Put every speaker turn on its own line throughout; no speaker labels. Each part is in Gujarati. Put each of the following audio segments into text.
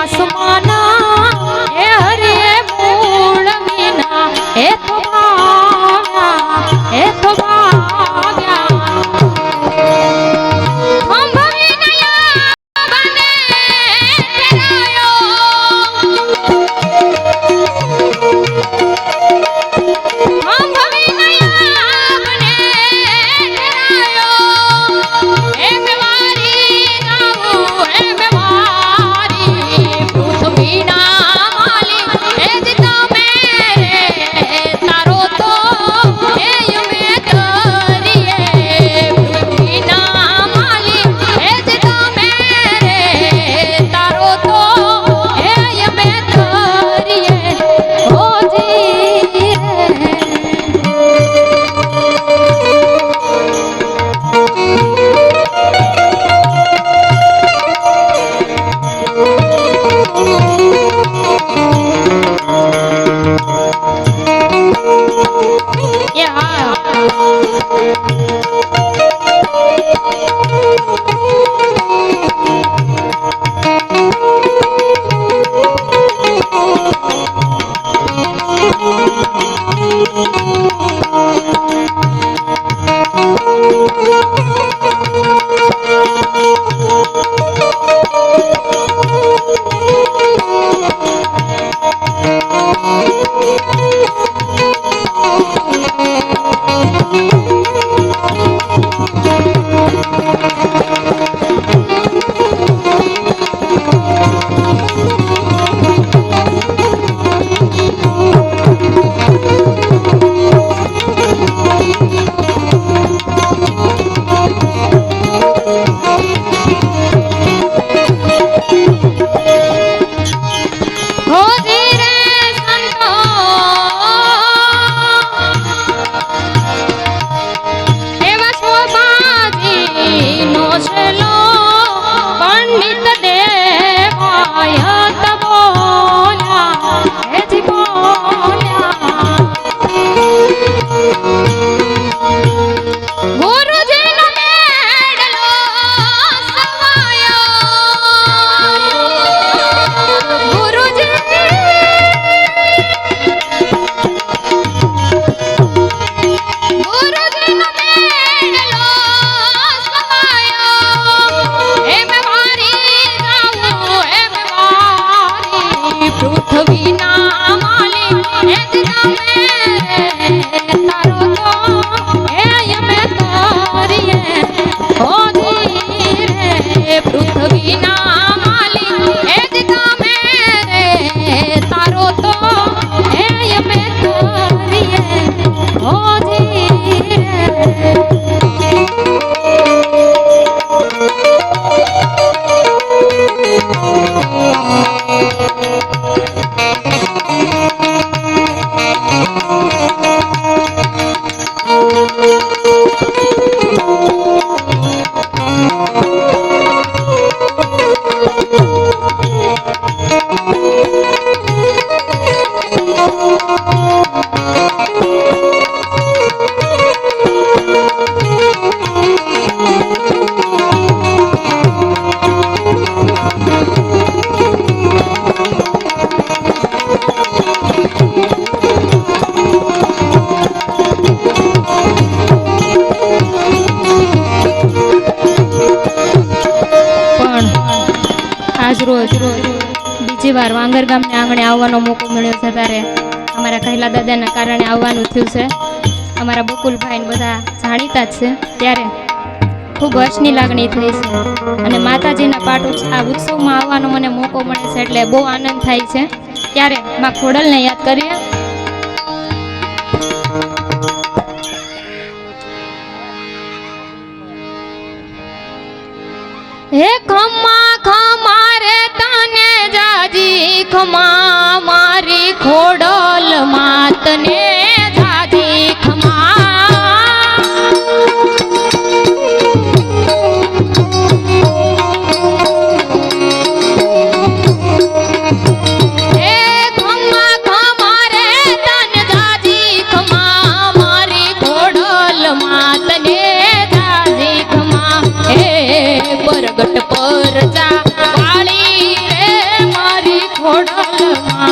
আসমান બીજી વાર વાંગર ગામને આંગણે આવવાનો મોકો મળ્યો છે ત્યારે અમારા કહેલા દાદાના કારણે આવવાનું થયું છે. અમારા બકુલભાઈ બધા જાણીતા જ છે. ત્યારે ખૂબ હર્ષની લાગણી થઈ છે. અને માતાજીના પાઠ આ ઉત્સવમાં આવવાનો મને મોકો મળે છે એટલે બહુ આનંદ થાય છે. ત્યારે માં ખોડલને યાદ કરીએ. હે ખમા ખમા જાજી ખમા મારી ખોડલ માતને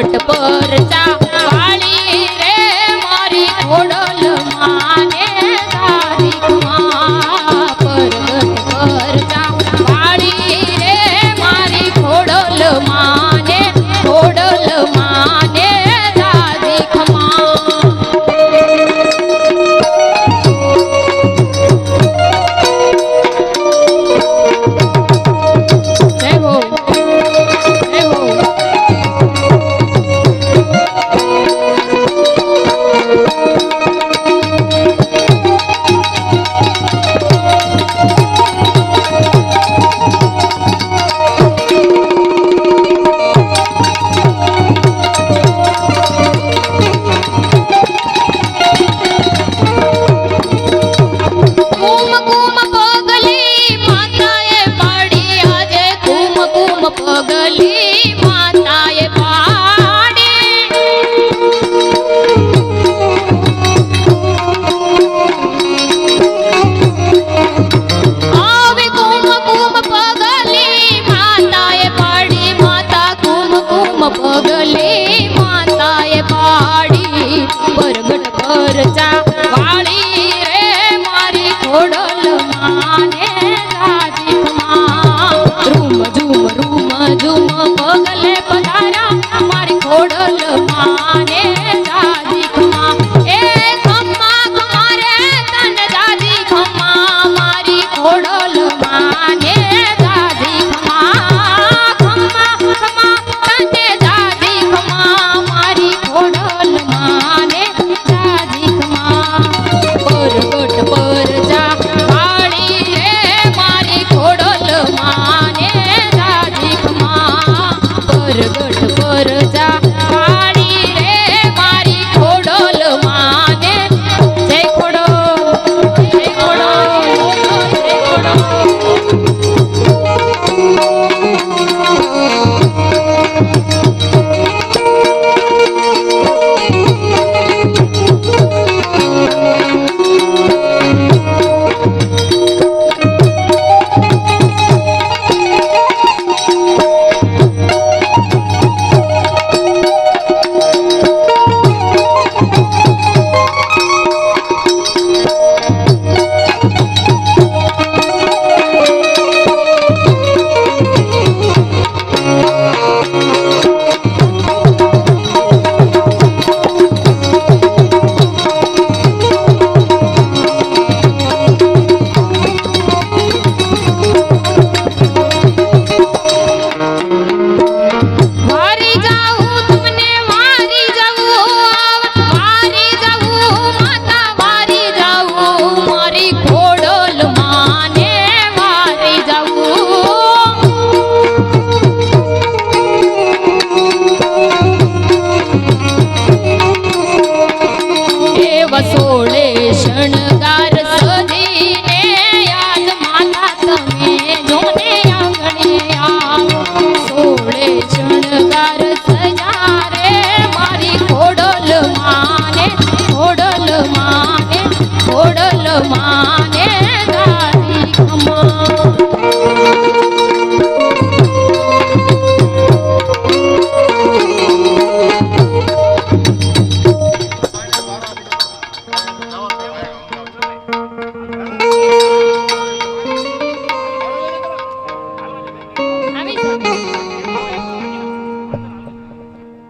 போட்டு போருச்சா? પગલે પધારા અમારા